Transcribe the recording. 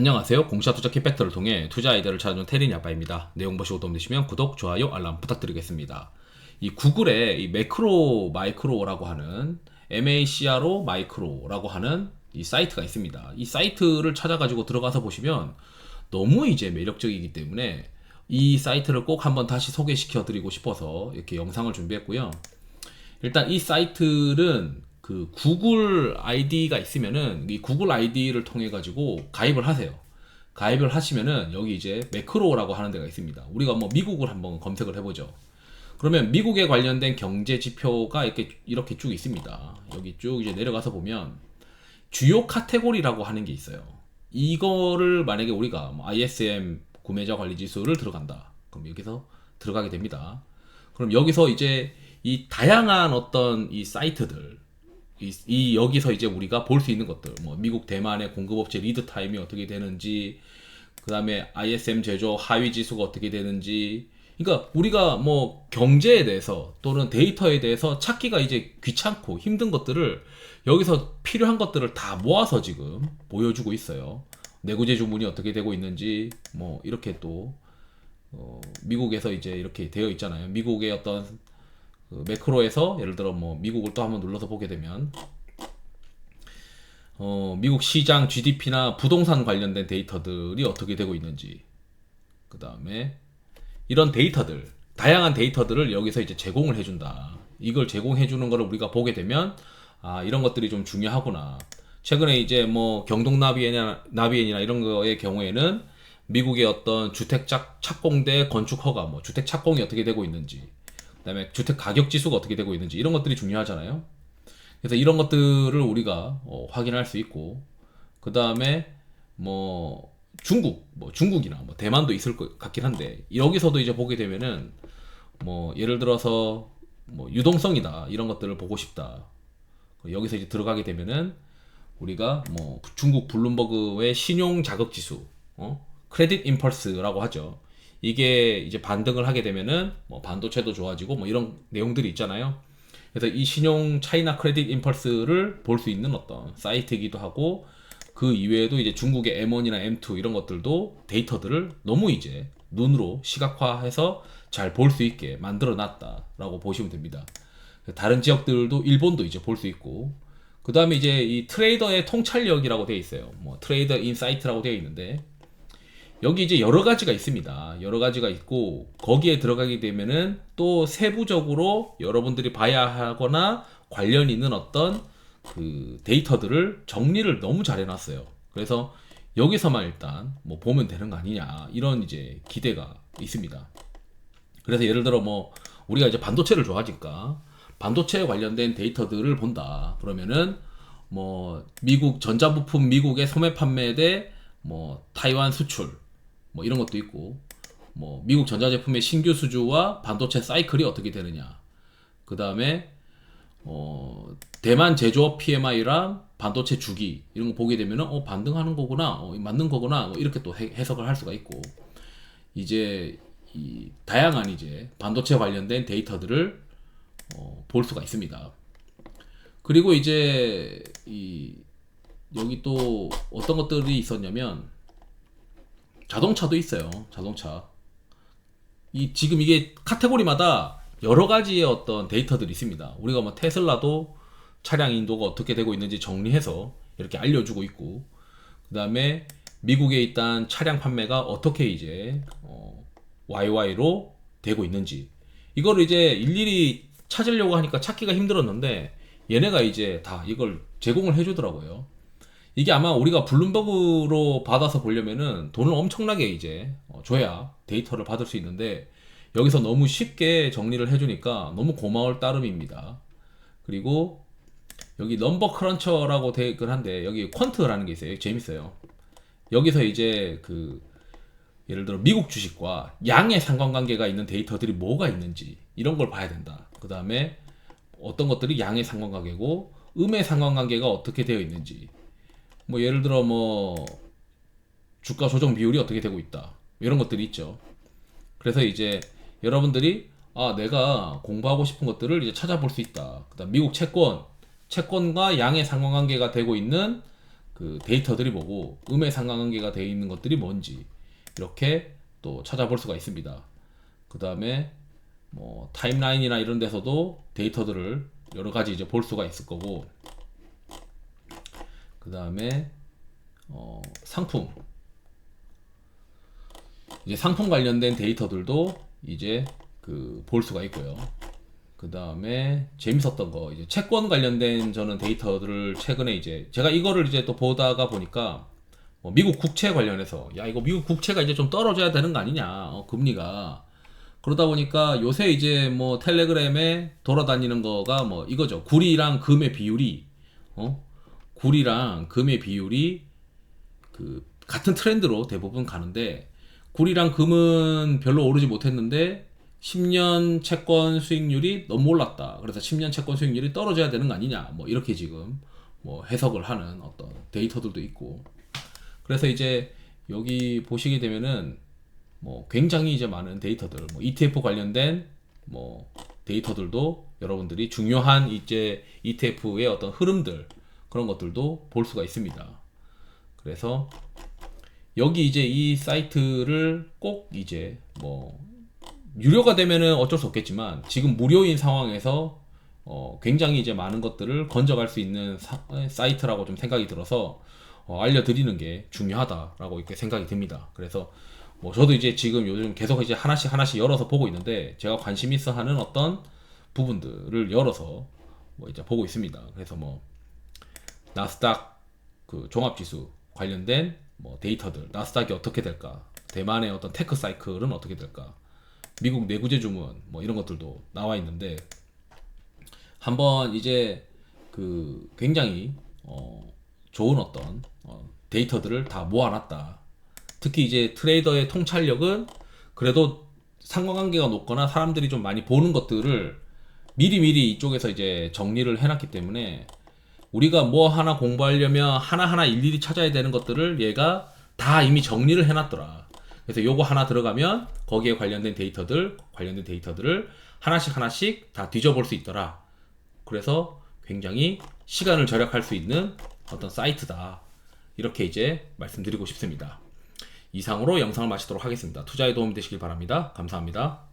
안녕하세요. 공시와 투자 킥팩터를 통해 투자 아이디어를 찾아준 테린이 아빠입니다. 내용 보시고 도움 되시면 구독, 좋아요, 알람 부탁드리겠습니다. 이 구글의 이 매크로 마이크로라고 하는 MACRO 마이크로라고 하는 이 사이트가 있습니다. 이 사이트를 찾아가지고 들어가서 보시면 너무 이제 매력적이기 때문에 이 사이트를 꼭 한번 다시 소개시켜 드리고 싶어서 이렇게 영상을 준비했고요. 일단 이 사이트는 그 구글 아이디가 있으면은 이 구글 아이디를 통해 가지고 가입을 하세요. 가입을 하시면은 여기 이제 매크로라고 하는 데가 있습니다. 우리가 뭐 미국을 한번 검색을 해보죠. 그러면 미국에 관련된 경제 지표가 이렇게 이렇게 쭉 있습니다. 여기 쭉 이제 내려가서 보면 주요 카테고리라고 하는 게 있어요. 이거를 만약에 우리가 뭐 ISM 구매자 관리 지수를 들어간다. 그럼 여기서 들어가게 됩니다. 그럼 여기서 이제 이 다양한 어떤 이 사이트들 이, 이 여기서 이제 우리가 볼 수 있는 것들 뭐 미국 대만의 공급업체 리드 타임이 어떻게 되는지 그 다음에 ISM 제조 하위 지수가 어떻게 되는지 그러니까 우리가 뭐 경제에 대해서 또는 데이터에 대해서 찾기가 이제 귀찮고 힘든 것들을 여기서 필요한 것들을 다 모아서 지금 보여주고 있어요. 내구재 주문이 어떻게 되고 있는지 뭐 이렇게 또 어, 미국에서 이제 이렇게 되어 있잖아요. 미국의 어떤 그 매크로에서 예를 들어 뭐 미국을 또 한번 눌러서 보게 되면 어, 미국 시장 GDP나 부동산 관련된 데이터들이 어떻게 되고 있는지 그 다음에 이런 데이터들 다양한 데이터들을 여기서 이제 제공을 해준다. 이걸 제공해 주는 거를 우리가 보게 되면 아 이런 것들이 좀 중요하구나. 최근에 이제 뭐 경동 나비엔이나 이런 거의 경우에는 미국의 어떤 주택 착, 착공대 건축 허가, 뭐 주택 착공이 어떻게 되고 있는지, 그다음에 주택 가격 지수가 어떻게 되고 있는지 이런 것들이 중요하잖아요. 그래서 이런 것들을 우리가 어, 확인할 수 있고, 그 다음에 뭐 중국, 뭐 중국이나 뭐 대만도 있을 것 같긴 한데 여기서도 이제 보게 되면은 뭐 예를 들어서 뭐 유동성이다 이런 것들을 보고 싶다. 여기서 이제 들어가게 되면은 우리가 뭐 중국 블룸버그의 신용 자극 지수, 어? 크레딧 임펄스라고 하죠. 이게 이제 반등을 하게 되면은 뭐 반도체도 좋아지고 뭐 이런 내용들이 있잖아요. 그래서 이 신용 차이나 크레딧 임펄스를 볼 수 있는 어떤 사이트이기도 하고 그 이외에도 이제 중국의 M1이나 M2 이런 것들도 데이터들을 너무 이제 눈으로 시각화해서 잘 볼 수 있게 만들어 놨다라고 보시면 됩니다. 다른 지역들도 일본도 이제 볼 수 있고 그 다음에 이제 이 트레이더의 통찰력이라고 되어 있어요. 뭐 트레이더 인사이트라고 되어 있는데 여기 이제 여러 가지가 있습니다. 여러 가지가 있고 거기에 들어가게 되면은 또 세부적으로 여러분들이 봐야 하거나 관련 있는 어떤 그 데이터들을 정리를 너무 잘 해놨어요. 그래서 여기서만 일단 뭐 보면 되는 거 아니냐 이런 이제 기대가 있습니다. 그래서 예를 들어 뭐 우리가 이제 반도체를 좋아하니까 반도체에 관련된 데이터들을 본다. 그러면은 뭐 미국 전자부품 미국의 소매 판매 대뭐 타이완 수출 뭐 이런 것도 있고 뭐 미국 전자제품의 신규 수주와 반도체 사이클이 어떻게 되느냐. 그 다음에 어 대만 제조업 PMI랑 반도체 주기 이런 거 보게 되면은 어 반등하는 거구나, 어, 맞는 거구나 뭐 이렇게 또 해, 해석을 할 수가 있고 이제 이 다양한 이제 반도체 관련된 데이터들을 어, 볼 수가 있습니다. 그리고 이제 이 여기 또 어떤 것들이 있었냐면 자동차도 있어요. 자동차. 이 지금 이게 카테고리마다 여러 가지의 어떤 데이터들이 있습니다. 우리가 뭐 테슬라도 차량 인도가 어떻게 되고 있는지 정리해서 이렇게 알려주고 있고, 그 다음에 미국에 있던 차량 판매가 어떻게 이제 어, YY로 되고 있는지 이거를 이제 일일이 찾으려고 하니까 찾기가 힘들었는데 얘네가 이제 다 이걸 제공을 해주더라고요. 이게 아마 우리가 블룸버그로 받아서 보려면은 돈을 엄청나게 이제 어, 줘야 데이터를 받을 수 있는데 여기서 너무 쉽게 정리를 해주니까 너무 고마울 따름입니다. 그리고 여기 넘버 크런처라고 되어 있긴 한데 여기 퀀트라는 게 있어요. 재밌어요. 여기서 이제 그 예를 들어 미국 주식과 양의 상관관계가 있는 데이터들이 뭐가 있는지 이런 걸 봐야 된다. 그 다음에 어떤 것들이 양의 상관관계고 음의 상관관계가 어떻게 되어 있는지 뭐 예를 들어 뭐 주가 조정 비율이 어떻게 되고 있다 이런 것들이 있죠. 그래서 이제 여러분들이 아 내가 공부하고 싶은 것들을 이제 찾아볼 수 있다. 그다음 미국 채권 채권과 양의 상관관계가 되고 있는 그 데이터들이 뭐고 음의 상관관계가 되어 있는 것들이 뭔지 이렇게 또 찾아볼 수가 있습니다. 그 다음에 뭐 타임라인이나 이런 데서도 데이터들을 여러 가지 이제 볼 수가 있을 거고 그 다음에 어, 상품. 이제 상품 관련된 데이터들도 이제 그 볼 수가 있고요. 그 다음에 재밌었던 거 이제 채권 관련된 저는 데이터들을 최근에 이제 제가 이거를 이제 또 보다가 보니까 뭐 미국 국채 관련해서 야 이거 미국 국채가 이제 좀 떨어져야 되는 거 아니냐 어, 금리가. 그러다 보니까 요새 이제 뭐 텔레그램에 돌아다니는 거가 뭐 이거죠. 구리랑 금의 비율이 어 구리랑 금의 비율이 그 같은 트렌드로 대부분 가는데 구리랑 금은 별로 오르지 못했는데 10년 채권 수익률이 너무 올랐다. 그래서 10년 채권 수익률이 떨어져야 되는 거 아니냐. 뭐 이렇게 지금 뭐 해석을 하는 어떤 데이터들도 있고. 그래서 이제 여기 보시게 되면은 뭐 굉장히 이제 많은 데이터들, 뭐 ETF 관련된 뭐 데이터들도 여러분들이 중요한 이제 ETF의 어떤 흐름들 그런 것들도 볼 수가 있습니다. 그래서 여기 이제 이 사이트를 꼭 이제 뭐 유료가 되면은 어쩔 수 없겠지만 지금 무료인 상황에서 어 굉장히 이제 많은 것들을 건져갈 수 있는 사, 사이트라고 좀 생각이 들어서 어 알려드리는 게 중요하다라고 이렇게 생각이 듭니다. 그래서 뭐 저도 이제 지금 요즘 계속 이제 하나씩 하나씩 열어서 보고 있는데 제가 관심 있어 하는 어떤 부분들을 열어서 뭐 이제 보고 있습니다. 그래서 뭐 나스닥 그 종합지수 관련된 뭐 데이터들, 나스닥이 어떻게 될까, 대만의 어떤 테크 사이클은 어떻게 될까, 미국 내구재 주문 뭐 이런 것들도 나와 있는데 한번 이제 그 굉장히 어 좋은 어떤 어 데이터들을 다 모아놨다. 특히 이제 트레이더의 통찰력은 그래도 상관관계가 높거나 사람들이 좀 많이 보는 것들을 미리미리 이쪽에서 이제 정리를 해놨기 때문에 우리가 뭐 하나 공부하려면 하나하나 일일이 찾아야 되는 것들을 얘가 다 이미 정리를 해놨더라. 그래서 요거 하나 들어가면 거기에 관련된 데이터들, 관련된 데이터들을 하나씩 하나씩 다 뒤져볼 수 있더라. 그래서 굉장히 시간을 절약할 수 있는 어떤 사이트다. 이렇게 이제 말씀드리고 싶습니다. 이상으로 영상을 마치도록 하겠습니다. 투자에 도움이 되시길 바랍니다. 감사합니다.